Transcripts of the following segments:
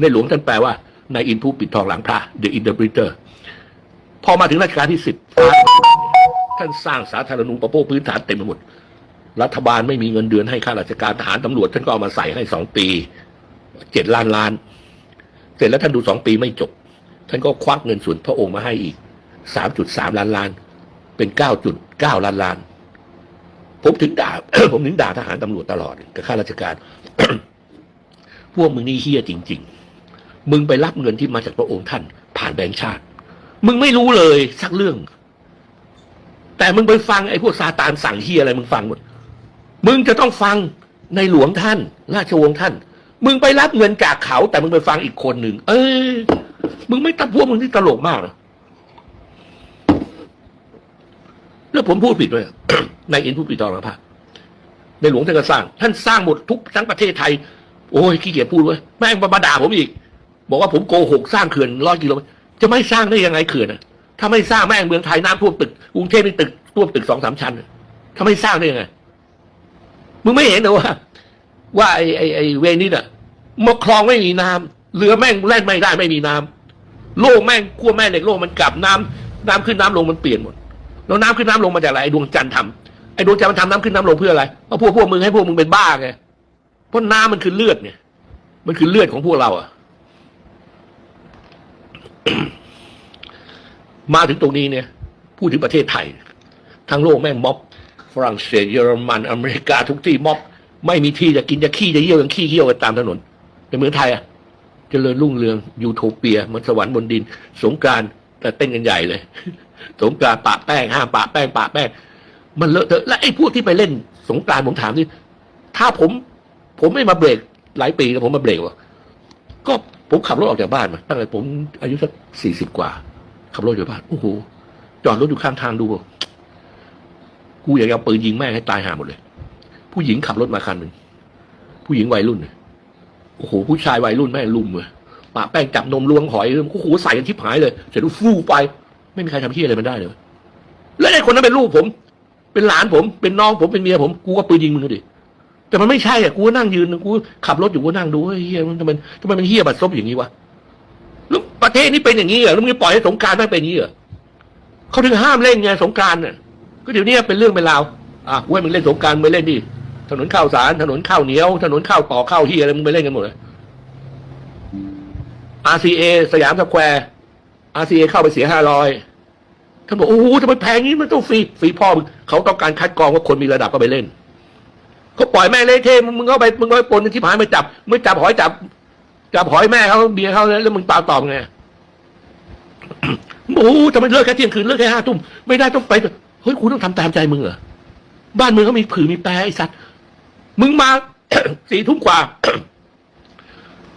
ในหลวงท่านแปลว่าในอินผู้ปิดทองหลังพระ The Interpreter พอมาถึงรัชกาลที่สิบท่านสร้างสาธารณูปโภคพื้นฐานเต็มไปหมด รัฐบาลไม่มีเงินเดือนให้ข้าราชการทหารตำรวจ ท่านก็เอามาใส่ให้สองปีเจ็ดล้านล้าน เสร็จแล้วท่านดูสองปีไม่จบ ท่านก็ควักเงินส่วนพระองค์มาให้อีกสามจุดสามล้านล้าน เป็นเก้าจุดเก้าล้านล้าน ผมถึงด่าผมถึงด่าทหารตำรวจตลอดกับข้าราชการ พวกมึงนี่เฮี้ยจริง ๆ มึงไปรับเงินที่มาจากพระองค์ท่าน ผ่านแบงค์ชาติ มึงไม่รู้เลยสักเรื่อง แต่มึงไปฟังไอ้พวกซาตานสั่งเฮี้ยอะไรมึงฟังหมด มึงจะต้องฟังในหลวงท่าน ราชวงศ์ท่าน มึงไปรับเงินจากเขา แต่มึงไปฟังอีกคนหนึ่ง เอ้ยมึงไม่ตัดพวกมึงที่ตลกมากนะแล้วผมพูดผิดด้วยในอินพูดผิดตอนหลังพระในหลวงท่านก็สร้าง ท่านสร้างหมดทุกทั้งประเทศไทย โอ้ยขี้เกียจพูดเว้ยแม่งมาด่าผมอีก บอกว่าผมโกหกสร้างเขื่อนร้อยกิโลจะไม่สร้างได้ยังไงเขื่อนอะถ้าไม่สร้างแม่งเมืองไทยน้ำท่วมตึกกรุงเทพนี่ตึกท่วมตึกสองสามชั้นถ้าไม่สร้างได้ยังไงมึงไม่เห็นเหรอว่า ว่าไอ้ไอ้ไอ้เวนี่น่ะมอคลองไม่มีน้ำเรือแม่งแล่นไม่ได้ไม่มีน้ำโลกแม่งขั้วแม่เหล็กโลกมันกลับน้ำน้ำขึ้นน้ำลงมันเปลี่ยนหมดแล้วน้ำขึ้นน้ำลงมาจากอะไรไอ้ดวงจันทร์ทำไอ้ดวงจันทร์มันทำน้ำขึ้นน้ำลงเพื่ออะไรเพราะพวกพวกมึงให้พวกมึงเป็นบ้าไง เพราะน้ำมันคือเลือดเนี่ย มันคือเลือดของพวกเราอะมาถึงตรงนี้เนี่ย พูดถึงประเทศไทย ทั้งโลกแม่งม็อบ ฝรั่งเศสเยอรมันอเมริกาทุกที่ม็อบ ไม่มีที่จะกินจะขี้จะเยี่ยวยังขี้เยี่ยวกันตามถนนในเมืองไทยอะเจริญรุ่งเรืองยูโทเปียมันสวรรค์บนดิน สงการแต่เต้นกันใหญ่เลย สงการปะแป้งห้ามปะแป้งปะแป้ง มันเลอะเทอะและไอ้พวกที่ไปเล่น สงการผมถามนี่ถ้าผม ผมไม่มาเบรกหลายปีแล้วผมมาเบรกวะก็ผมขับรถออกจากบ้านมาตั้งแต่ผมอายุสักสี่สิบกว่า ขับรถจากบ้านโอ้โหจอดรถอยู่ข้างทางดูกูอยากจะเอาปืนยิงแม่ให้ตายห่าหมดเลย ผู้หญิงขับรถมาคันหนึ่งผู้หญิงวัยรุ่นเนี่ยโอ้โหผู้ชายวัยรุ่นแม่งลุมเลยปะแป้งจับนมล้วงหอยโอ้โหใส่กันทิพหายเลยเสร็จแล้วฟู่ไป ไม่มีใครทำเพี้ยอะไรมันได้เลย แล้วไอ้คนนั้นเป็นลูกผม เป็นหลานผม เป็นน้องผมเป็นเมียผม กูก็ปืนยิงมึงก็ดิ แต่มันไม่ใช่อะกูก็นั่งยืนกูขับรถอยู่กูนั่งดูเฮยเหียมันทำไมทำไมมันเฮียบัดซบอย่างนี้วะแล้วประเทศนี้เป็นอย่างนี้เหรอแล้วมึงปล่อยให้สงการไม่เป็นอย่างนี้เหรอเขาถึงห้ามเล่นไงสงการน่ะก็เดี๋ยวนี้เป็นเรื่องเป็นราวอะกูให้มึงเล่นสงการมึงเล่นดิถนนข้าวสาร ถนนข้าวเหนียว ถนนข้าวต่อข้าวเฮียอะไรมึงไปเล่นกันหมดเลย RCA สยามสแควร์ RCA เข้าไปเสียห้าร้อยท่านบอกโอ้โหทำไมแพงนี้มันต้องฟรีฟรีพ่อเขาต้องการคัดกรองว่าคนมีระดับก็ไปเล่น เขาปล่อยแม่เละเทะมึงมึงก็ไปมึงก็ไปปนที่ผายมาจับมึงจับหอยจับจับหอยแม่เขาเบียร์เขาแล้วมึงตามตอบไงโอ้โหทำไมเลิกแค่เที่ยงคืนเลิกแค่ห้าทุ่มไม่ได้ต้องไปเฮ้ยคุณต้องทำตามใจมึงเหรอบ้านมึงเขามีผือมีแปรไอ้สัตว์มึงมาสี่ทุ่มกว่า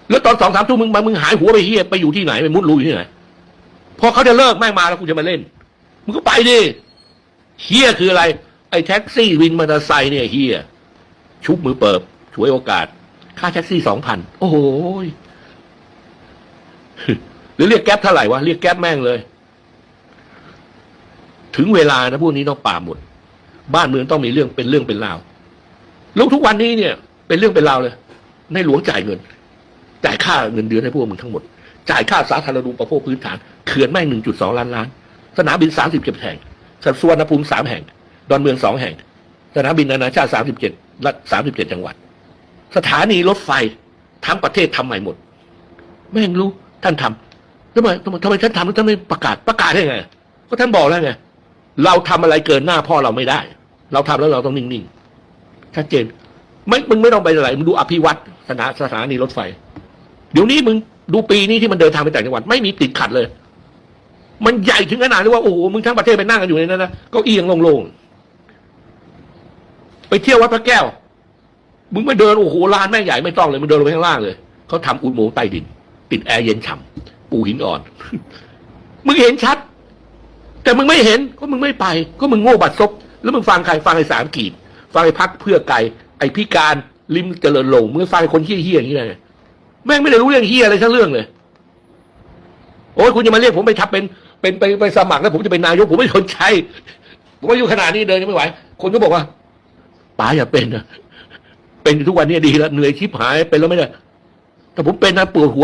แล้วตอนสองสามทุ่มมึงมามึงหายหัวไปเฮียไปอยู่ที่ไหนไปมุดรูอยู่ที่ไหนพอเขาจะเลิกแม่งมาแล้วกูจะมาเล่นมึงก็ไปดิเฮียคืออะไร ไอ้แท็กซี่วินมอเตอร์ไซค์เนี่ยเฮีย ชุบมือเปิบช่วยโอกาส ค่าแท็กซี่สองพันโอ้โหยหรือเรียกแก๊ปเท่าไหร่วะ เรียกแก๊ปแม่งเลย ถึงเวลานะพวกนี้ต้องป่าหมด บ้านเมืองต้องมีเรื่องเป็นเรื่องเป็นราวล้วทุกวันนี้เนี่ย เป็นเรื่องเป็นราวเลย ในหลวงจ่ายเงิน จ่ายค่าเงินเดือนให้พวกมึงทั้งหมด จ่ายค่าสาธารณูปโภคพื้นฐานเขื่อนแม่งหนึ่งจุดสองล้านล้าน สนามบินสามสิบเจ็ดแห่งสวนภูมิสามแห่ง ดอนเมืองสองแห่ง สนามบินนานาชาติสามสิบเจ็ด รัฐสามสิบเจ็ดจังหวัด สถานีรถไฟทั้งประเทศทำใหม่หมดแม่งรู้ท่านทำทำไมทำไมทำไมท่านทำแล้วท่านไม่ประกาศประกาศได้ไง ก็ท่านบอกแล้วไง เราทำอะไรเกินหน้าพ่อเราไม่ได้ เราทำแล้วเราต้องนิ่งๆชัดเจน ไม่มึงไม่ต้องไปอะไรมึงดูอภิวัตสถาสถานีรถไฟ เดี๋ยวนี้มึงดูปีนี้ที่มันเดินทางไปต่างจังหวัด ไม่มีติดขัดเลย มันใหญ่ถึงขนาดที่ว่าโอ้โหมึงทั้งประเทศไปนั่งกันอยู่ในนั้นนะเก็เอียงโล่งๆ เที่ยววัดพระแก้ว มึงไม่เดินโอ้โหลานแม่งใหญ่ไม่ต้องเลยมึงเดินลงไปข้างล่างเลยเขาทำอุโมงค์ใต้ดิน ติดแอร์เย็นฉ่ำปูหินอ่อน มึงเห็นชัด แต่มึงไม่เห็นก็มึงไม่ไป ก็มึงโง่บัดซบแล้วมึงฟังใครฟังไอ้สามกีดฟังไอ้พักเพื่อไก่ไอ้พิการริมเจริญลงมึงฟังไอ้คนเฮี้ยๆอย่างนี้เลยแม่งไม่ได้รู้เรื่องเฮี้ยอะไรทั้งเรื่องเลยโอ้ยคุณจะมาเรียกผมไปทับเป็นเป็นไปไปสมัครแล้วผมจะเป็นนายกผมไม่สนใจผมอายุขนาดนี้เดินยังไม่ไหว คนก็บอกว่า ป๋าอย่าเป็นนะเป็นทุกวันนี้ดีแล้วเหนื่อยชิบหายเป็นแล้วไม่ได้แต่ผมเป็นนะปวดหัว